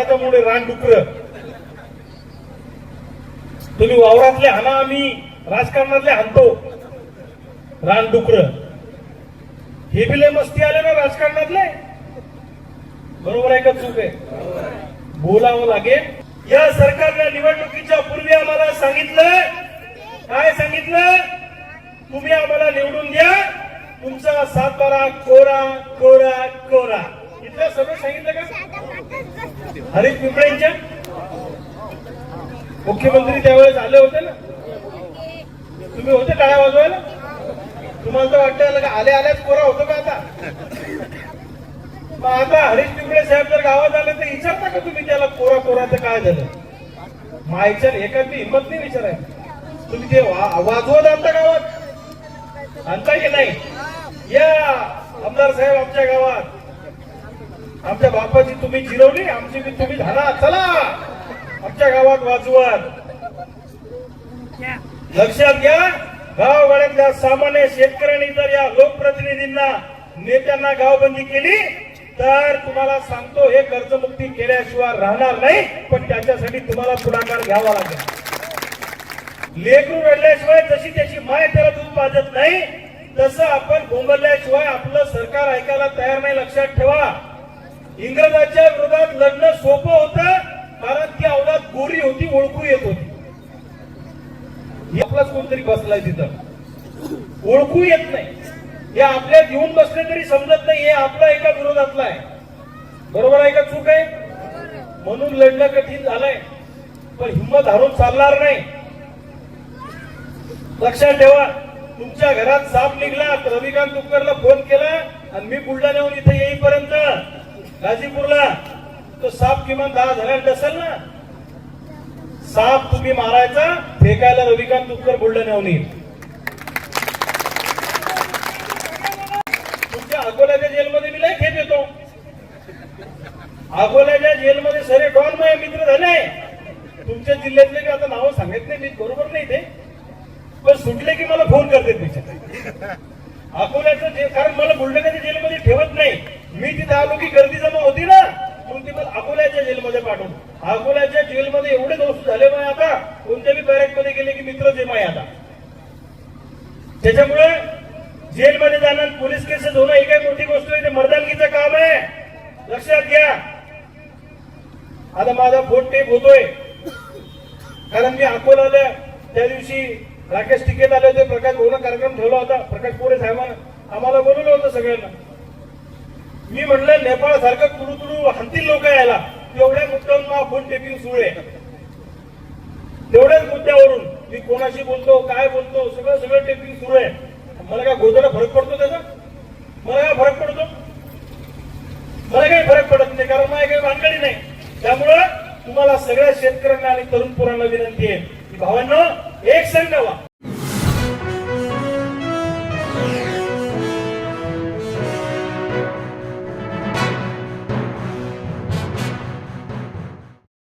रानडुकर तुम्ही वावरातले हाना आम्ही राजकारणातले हाणतो रानडुकर हे बी लय मस्ती आले ना राजकारणातले? बरोबर आहे का चूक आहे? बोलावं लागेल. या सरकारने निवडणुकीच्या पूर्वी आम्हाला सांगितलं. काय सांगितलं? तुम्ही आम्हाला निवडून द्या. तुमचा सातबारा कोरा कोरा कोरा. इथलं सगळं सांगितलं का? हरीश पिंपळेंच्या मुख्यमंत्री त्यावेळेस आले होते ना? तुम्ही होते टाळ्या वाजवायला? तुम्हाला तर वाटतं का आले आल्याच कोरा होतो का आता? मग आता हरीश पिंपळे साहेब जर गावात आले तर विचारता का तुम्ही त्याला कोरा कोराचं काय झालं? मायच्या एखादी हिंमत नाही विचाराय तुम्ही ते वा- वाजवत आणता गावात. आणता की नाही? या आमदार साहेब आमच्या गावात. आमच्या बापाची तुम्ही जिरवली आमची बी तुम्ही झाला चला. आमच्या गावात वाजवत. लक्षात घ्या गावगाड्यातल्या सामान्य शेतकऱ्यांनी जर या लोकप्रतिनिधींना नेत्यांना गावबंदी केली तर तुम्हाला सांगतो हे कर्जमुक्ती केल्याशिवाय राहणार नाही पण त्याच्यासाठी तुम्हाला पुढाकार घ्यावा लागेल. लेकरू रडल्याशिवाय जशी त्याची माय त्याला दूध पाजत नाही तसं आपण बोंबलल्याशिवाय आपलं सरकार ऐकायला तयार नाही लक्षात ठेवा. इंग्रजांच्या विरोधात लढणं सोपं होतं कारण ती अवलाद गोरी होती ओळखू येत होती. आपलाच कोणतरी बसलाय तिथं. ओळखू येत नाही. हे आपल्या घेऊन बसले तरी समजत नाही हे आपला एका विरोधातला आहे. बरोबर आहे का चूक आहे? म्हणून लढणं कठीण झालंय पण हिंमत हरून चालणार नाही. लक्षात ठेवा तुमच्या घरात साप निघला तर रविकांत तुपकरला फोन केला आणि मी बुलढाण्याहून इथे येईपर्यंत गाझीपूरला तो साप किमान दहा जणांना असेल ना? साप तुम्ही मारायचा फेकायला रविकांत तुपकर बुलढाण्याहून तुमच्या अकोल्याच्या जेलमध्ये मी लय खेप येतो. अकोल्याच्या जेलमध्ये सरे डॉन माझे मित्र झाले. तुमच्या जिल्ह्यातले मी आता नावं सांगत नाही मी बरोबर नाही ते पण सुटले की मला फोन करते तिच्या अकोल्याचं जे कारण मला बुलढाण्याच्या जेलमध्ये ठेवत नाही. मी तिथे आलो की गर्दी जमा होती ना मग ती मला अकोल्याच्या जेलमध्ये पाठवून. अकोल्याच्या जेलमध्ये एवढे दोस्त झाले माय आता कोणत्याही बॅरेकमध्ये गेले की मित्र जे माय आता. त्याच्यामुळे जेलमध्ये जाणार पोलीस केसेस होणं ही काही मोठी गोष्ट नाही ते मर्दानगीचं काम आहे. लक्षात घ्या. आता माझा फोन टेप होतोय. कारण मी अकोल्याला त्या दिवशी राकेश टिकेत आले होते प्रकाश भवन कार्यक्रम ठेवला होता. प्रकाश पोरे साहेबांना आम्हाला बोलवलं होतं सगळ्यांना. मी म्हणलं नेपाळ सारखं तुडू तुडू हाणतील लोक यायला. तेवढ्या मुद्द्यांना आपण टेपिंग सुरू आहे तेवढ्याच मुद्द्यावरून मी कोणाशी बोलतो काय बोलतो सगळं सगळं टेपिंग सुरू आहे मला काय गोदडा फरक पडतो त्याचा? मला काय फरक पडतो? मला काही फरक पडत नाही कारण माझ्या काही भानगडी नाही. त्यामुळं तुम्हाला सगळ्या शेतकऱ्यांना आणि तरुण पोरांना विनंती आहे. की भावांना एक संघ व्हा